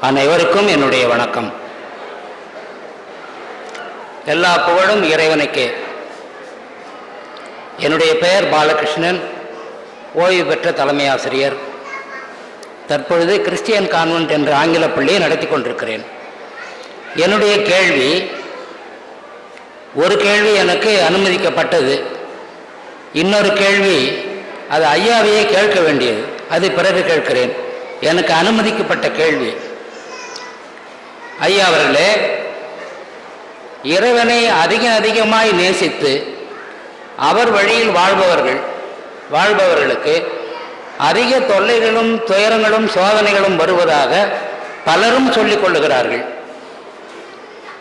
அனைவருக்கும் என்னுடைய வணக்கம். எல்லா புகழும் இறைவனுக்கே. என்னுடைய பெயர் பாலகிருஷ்ணன். ஓய்வு பெற்ற தலைமை ஆசிரியர். தற்பொழுது கிறிஸ்டியன் கான்வென்ட் என்ற ஆங்கில பள்ளியை நடத்தி கொண்டிருக்கிறேன். என்னுடைய கேள்வி ஒரு கேள்வி எனக்கு அனுமதிக்கப்பட்டது. இன்னொரு கேள்வி அது ஐயாவையே கேட்க வேண்டியது. அது பிறகு கேட்கிறேன். எனக்கு அனுமதிக்கப்பட்ட கேள்வி. ஐயா அவர்களே இறைவனை அதிக அதிகமாய் நேசித்து அவர் வழியில் வாழ்பவர்கள் வாழ்பவர்களுக்கு அதிக தொல்லைகளும் துயரங்களும் சோதனைகளும் வருவதாக பலரும் சொல்லிக் கொள்ளுகிறார்கள்.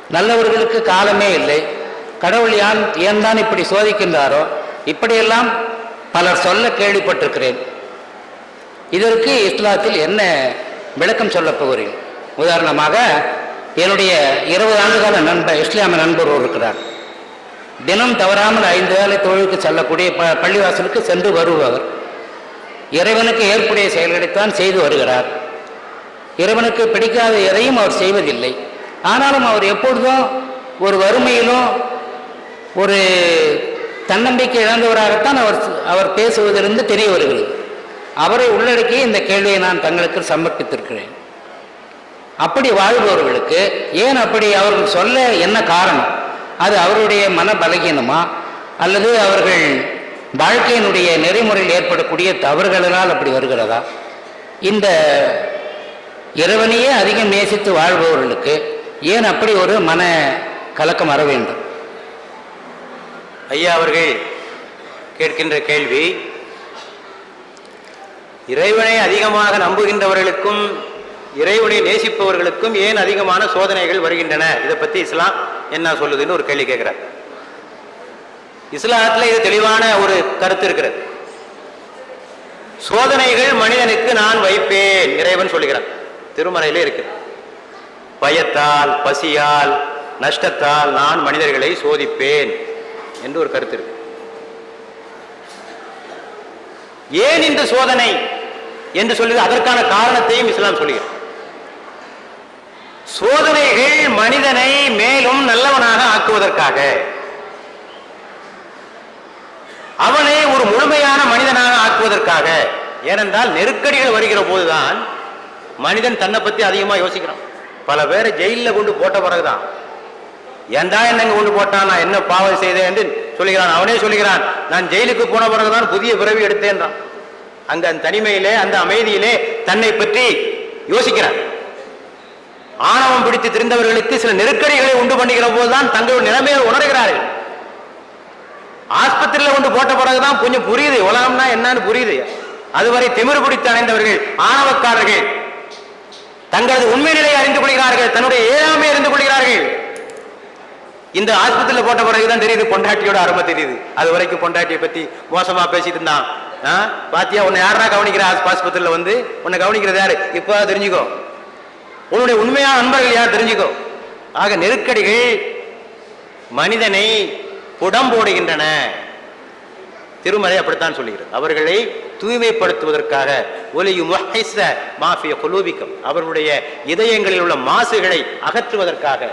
நல்லவர்களுக்கு காலமே இல்லை. கடவுள் யான் ஏன் தான் இப்படி சோதிக்கின்றாரோ இப்படியெல்லாம் பலர் சொல்ல கேள்விப்பட்டிருக்கிறேன். இதற்கு இஸ்லாத்தில் என்ன விளக்கம் சொல்லப் போகிறேன்? உதாரணமாக என்னுடைய இருபது ஆண்டுகால நண்பர் இஸ்லாமிய நண்பர் ஒரு இருக்கிறார். தினம் தவறாமல் ஐந்து வேலை தொழிலுக்கு செல்லக்கூடிய ப பள்ளிவாசலுக்கு சென்று வருபவர். இறைவனுக்கு ஏற்புடைய செயல்களைத்தான் செய்து வருகிறார். இறைவனுக்கு பிடிக்காத எதையும் அவர் செய்வதில்லை. ஆனாலும் அவர் எப்பொழுதும் ஒரு வறுமையிலும் ஒரு தன்னம்பிக்கை இழந்தவராகத்தான் அவர் அவர் பேசுவதிலிருந்து தெரிய வருகிறது. அவரை உள்ளடக்கி இந்த கேள்வியை நான் தங்களுக்கு சமர்ப்பித்திருக்கிறேன். அப்படி வாழ்பவர்களுக்கு ஏன் அப்படி அவர்கள் சொல்ல என்ன காரணம்? அது அவருடைய மன பலகீனமா அல்லது அவர்கள் வாழ்க்கையினுடைய நெறிமுறையில் ஏற்படக்கூடிய தவறுகளினால் அப்படி வருகிறதா? இந்த இறைவனையே அதிகம் நேசித்து வாழ்பவர்களுக்கு ஏன் அப்படி ஒரு மன கலக்கம் வர வேண்டும்? ஐயா அவர்கள் கேட்கின்ற கேள்வி இறைவனை அதிகமாக நம்புகின்றவர்களுக்கும் இறைவனை நேசிப்பவர்களுக்கும் ஏன் அதிகமான சோதனைகள் வருகின்றன? இதை பத்தி இஸ்லாம் என்ன சொல்லுதுன்னு ஒரு கேள்வி கேட்கிறார். இஸ்லாத்துல இது தெளிவான ஒரு கருத்து இருக்கிறது. சோதனைகள் மனிதனுக்கு நான் வைப்பேன் இறைவன் சொல்லுகிறான். திருமறையிலே இருக்கு. பயத்தால் பசியால் நஷ்டத்தால் நான் மனிதர்களை சோதிப்பேன் என்று ஒரு கருத்து இருக்கு. ஏன் இந்த சோதனை என்று சொல்லுது? அதற்கான காரணத்தையும் இஸ்லாம் சொல்லுகிறது. சோதனைகள் மனிதனை மேலும் நல்லவனாக ஆக்குவதற்காக. அவனை ஒரு முழுமையான மனிதனாக ஆக்குவதற்காக. ஏனென்றால் நெருக்கடிகள் வருகிற போதுதான் மனிதன் தன்னை பத்தி அதிகமா யோசிக்கிறான். பல பேரை ஜெயிலில் கொண்டு போட்ட பிறகுதான். ஏன்டா என்னங்க கொண்டு போட்டான்? நான் என்ன பாவம் செய்தேன் என்று சொல்லுகிறான். அவனே சொல்லுகிறான் நான் ஜெயிலுக்கு போன பிறகுதான் புதிய பிறவி எடுத்தேன்றான். அங்க அந்த தனிமையிலே அந்த அமைதியிலே தன்னை பற்றி யோசிக்கிறான். ஆணவம் பிடித்து திரிந்தவர்களுக்கு சில நெருக்கடிகளை உண்டு பண்ணுகிற போதுதான் தங்களுடைய நிலைமையை உணர்கிறார்கள். ஆஸ்பத்திரியில கொண்டு போட்ட பிறகுதான் கொஞ்சம் புரியுது உலகம்னா என்னன்னு புரியுது. அதுவரை திமிர் பிடித்து அடைந்தவர்கள் ஆணவக்காரர்கள். தங்களது உண்மை நிலையை அறிந்து கொள்கிறார்கள் தன்னுடைய ஏழாமை அறிந்து கொள்கிறார்கள். இந்த ஆஸ்பத்திரியில போட்ட பிறகுதான் தெரியுது பொண்டாட்டியோட அருமை தெரியுது. அது வரைக்கும் பொண்டாட்டியை பத்தி மோசமா பேசிட்டு இருந்தான். ஆ? பாத்தியா உன்னை யாரா கவனிக்கிற ஆஸ்- ஆஸ்பத்திரியில வந்து? உன்னை கவனிக்கிறது யாரு? இப்ப தெரிஞ்சுக்கோ. உன்னுடைய உண்மையான நண்பர்கள் யார் தெரிஞ்சுக்கோ. ஆக நெருக்கடிகள் மனிதனை புடம்போடுகின்றன திருமலை அப்படித்தான் சொல்லுகிறது. அவர்களை தூய்மைப்படுத்துவதற்காக ஒலியும் மாஃபிய குலூபிக்கம் அவர்களுடைய இதயங்களில் உள்ள மாசுகளை அகற்றுவதற்காக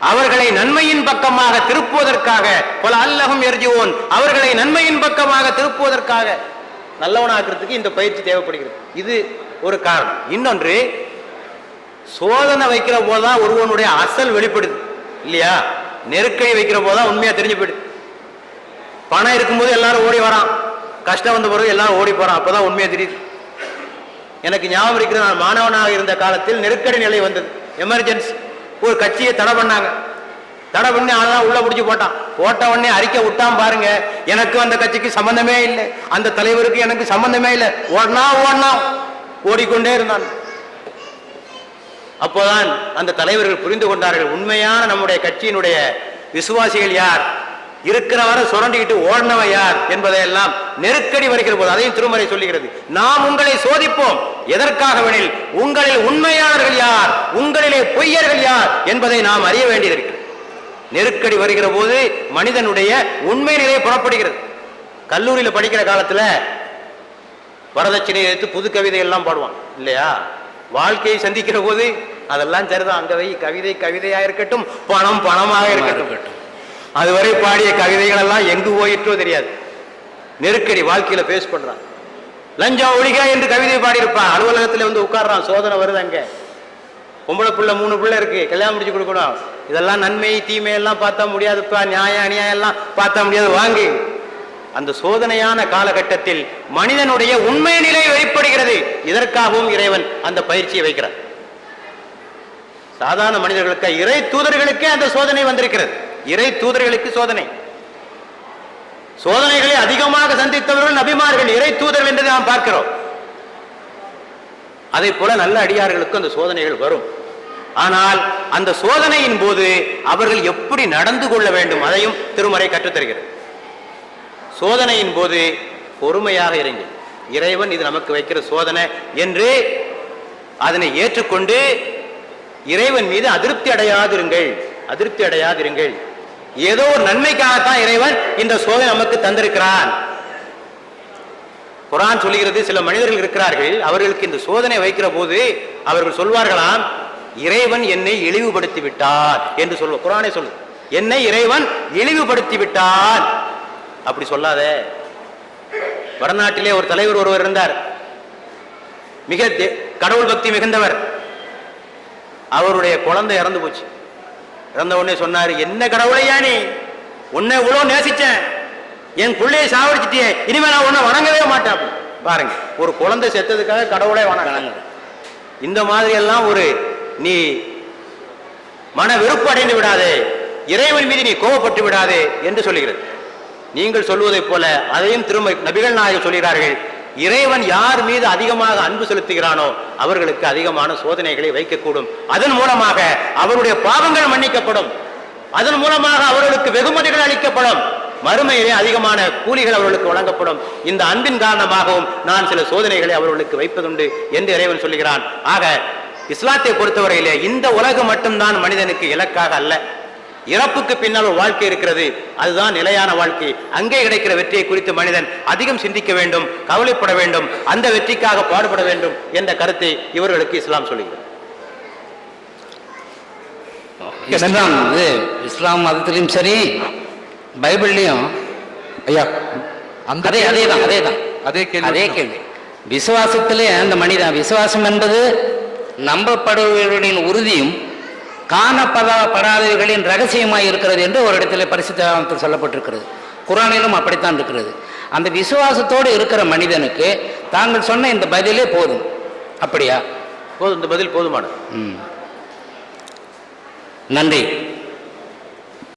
அவர்களை நன்மையின் பக்கமாக திருப்புவதற்காக பல அல்லகம் எரிஜுவோன் அவர்களை நன்மையின் பக்கமாக திருப்புவதற்காக நல்லவனாக்குறதுக்கு இந்த பயிற்சி தேவைப்படுகிறது. இது ஒரு காரணம். இன்னொன்று சோதனை வைக்கிற போதுதான் ஒருவனுடைய அசல் வெளிப்படுது. இல்லையா? நெருக்கடி வைக்கிற போதுதான் உண்மையா தெரிஞ்சு போயிடுது. பணம் இருக்கும்போது எல்லாரும் ஓடி வரான். கஷ்டம் வந்த பிறகு எல்லாரும் ஓடி போறான். அப்பதான் உண்மையா தெரியுது. எனக்கு ஞாபகம் இருக்கிறது நான் மாணவனாக இருந்த காலத்தில் நெருக்கடி நிலை வந்தது. எமர்ஜென்சி ஒரு கட்சியை தடை பண்ணாங்க. தடை பண்ணி ஆளெல்லாம் உள்ள பிடிச்சி போட்டான். போட்ட உடனே அறிக்கை விட்டான் பாருங்க. எனக்கு அந்த கட்சிக்கு சம்பந்தமே இல்லை. அந்த தலைவருக்கு எனக்கு சம்பந்தமே இல்லை. ஓடனா ஓடனா ஓடிக்கொண்டே இருந்தான். அப்போதான் அந்த தலைவர்கள் புரிந்து கொண்டார்கள். உண்மையான நம்முடைய கட்சியினுடைய விசுவாசிகள் யார்? இருக்கிறவரை சுரண்டிக்கிட்டு ஓடினவன் யார் என்பதையெல்லாம் நெருக்கடி வருகிற போது அதையும் திருமறை சொல்லுகிறது. நாம் உங்களை சோதிப்போம். எதற்காகவெனில் உங்களில் உண்மையானவர்கள் யார்? உங்களிலே பொய்யர்கள் யார்? என்பதை நாம் அறிய வேண்டியதிருக்கிறது நெருக்கடி வருகிற போது மனிதனுடைய உண்மை நிலை புறப்படுகிறது. கல்லூரியில் படிக்கிற காலத்துல வரதட்சணையை எடுத்து புது கவிதை எல்லாம் பாடுவான். இல்லையா? வாழ்க்கையை சந்திக்கிற போது அதெல்லாம் சரிதான். அங்க வை கவிதை கவிதையா இருக்கட்டும் பணம் பணமாக இருக்கட்டும். இருக்கட்டும். அதுவரை பாடிய கவிதைகள் எல்லாம் எங்கு போயிற்றோ தெரியாது. நெருக்கடி வாழ்க்கையில பேஸ் பண்றான். லஞ்சம் ஒழிக என்று கவிதை பாடியிருப்பான். அலுவலகத்துல வந்து உட்கார்றான். சோதனை வருது அங்க. பொம்பளை பிள்ளை மூணு பிள்ளை இருக்கு. கல்யாணம் முடிச்சு கொடுக்கணும். இதெல்லாம் நன்மை தீமை எல்லாம் பார்த்தா முடியாதுப்பா. நியாயம் அநியாயம் எல்லாம் பார்த்தா முடியாது. வாங்கு. அந்த சோதனையான காலகட்டத்தில் மனிதனுடைய உண்மை நிலை வெளிப்படுகிறது. இதற்காகவும் இறைவன் அந்த பயிற்சியை வைக்கிறார். சாதாரண மனிதர்களுக்கு இறை தூதர்களுக்கே அந்த சோதனை வந்திருக்கிறது. இறை தூதர்களுக்கு சோதனை. சோதனைகளை அதிகமாக சந்தித்தவர்கள் நபிமார்கள் இறை தூதர்கள் என்று நாம் பார்க்கிறோம். அதை போல நல்ல அடியார்களுக்கு அந்த சோதனைகள் வரும். ஆனால் அந்த சோதனையின் போது அவர்கள் எப்படி நடந்து கொள்ள வேண்டும் அதையும் திருமறை கற்றுத்தருகிறது. சோதனையின் போது பொறுமையாக இருங்கள். இறைவன் இது நமக்கு வைக்கிற சோதனை என்று அதனை ஏற்றுக்கொண்டு இறைவன் மீது அதிருப்தி அடையாதிருங்கள். அதிருப்தி அடையாதிருங்கள். ஏதோ ஒரு நன்மைக்காகத்தான் இறைவன் இந்த சோதனை நமக்கு தந்திருக்கிறான். குரான் சொல்லுகிறது சில மனிதர்கள் இருக்கிறார்கள் அவர்களுக்கு இந்த சோதனை வைக்கிற போது அவர்கள் சொல்வார்களாம் இறைவன் என்னை இழிவுபடுத்தி விட்டார் என்று சொல்வ குரானே சொல்லு என்னை இறைவன் இழிவுபடுத்தி விட்டார் அப்படி சொல்லாதே. வடநாட்டிலே ஒரு தலைவர் ஒருவர் இருந்தார். மிக கடவுள் பக்தி மிகுந்தவர். அவருடைய குழந்தை இறந்து போச்சு. இறந்த உடனே சொன்னாரு என்ன கடவுளையா நீ? உன்னை இவ்வளோ நேசிச்சேன். என் பிள்ளையை சாவடிச்சிட்டியே. இனிமே நான் உன்னை வணங்கவே மாட்டேன். பாருங்க ஒரு குழந்தை செத்ததுக்காக கடவுளே வணங்க இந்த மாதிரி எல்லாம் ஒரு நீ மன வெறுப்பு அடைந்து விடாதே. இறைவன் மீது நீ கோபப்பட்டு விடாதே என்று சொல்லுகிறது. நீங்கள் சொல்வதைப் போல அதையும் திரும்ப நபிகள் நாயகம் சொல்கிறார்கள் இறைவன் யார் மீது அதிகமாக அன்பு செலுத்துகிறானோ அவர்களுக்கு அதிகமான சோதனைகளை வைக்கக்கூடும். அதன் மூலமாக அவருடைய பாவங்கள் மன்னிக்கப்படும். அதன் மூலமாக அவர்களுக்கு வெகுமதிகள் அளிக்கப்படும். மறுமையிலே அதிகமான கூலிகள் அவர்களுக்கு வழங்கப்படும். இந்த அன்பின் காரணமாகவும் நான் சில சோதனைகளை அவர்களுக்கு வைப்பதுண்டு என்று இறைவன் சொல்லுகிறான். ஆக இஸ்லாத்தை பொறுத்தவரையிலே இந்த உலகம் மட்டும்தான் மனிதனுக்கு இலக்காக அல்ல. இறப்புக்கு பின்னால் ஒரு வாழ்க்கை இருக்கிறது. அதுதான் நிலையான வாழ்க்கை. அங்கே கிடைக்கிற வெற்றியை குறித்து மனிதன் அதிகம் சிந்திக்க வேண்டும் கவலைப்பட வேண்டும் அந்த வெற்றிக்காக பாடுபட வேண்டும் என்ற கருத்தை இவர்களுக்கு இஸ்லாம் சொல்லுகிறது. இஸ்லாம் இது இஸ்லாம் மதத்திலையும் சரி பைபிள்லையும் ஐயா அந்த அதே அதே தான் அதே தான் அதே கேள்வி அதே கேள்வி. விசுவாசத்திலே அந்த மனிதன் விசுவாசம் என்பது நம்பப்படுபவர்களின் உறுதியும் காணப்படாதவர்களின் ரகசியமாய் இருக்கிறது என்று ஒரு இடத்துல பரிசுத்தத்தில் சொல்லப்பட்டிருக்கிறது. குரானிலும் அப்படித்தான் இருக்கிறது. அந்த விசுவாசத்தோடு இருக்கிற மனிதனுக்கு தாங்கள் சொன்ன இந்த பதிலே போதும். அப்படியா? போதும் இந்த பதில் போதுமானது. ம். நன்றி.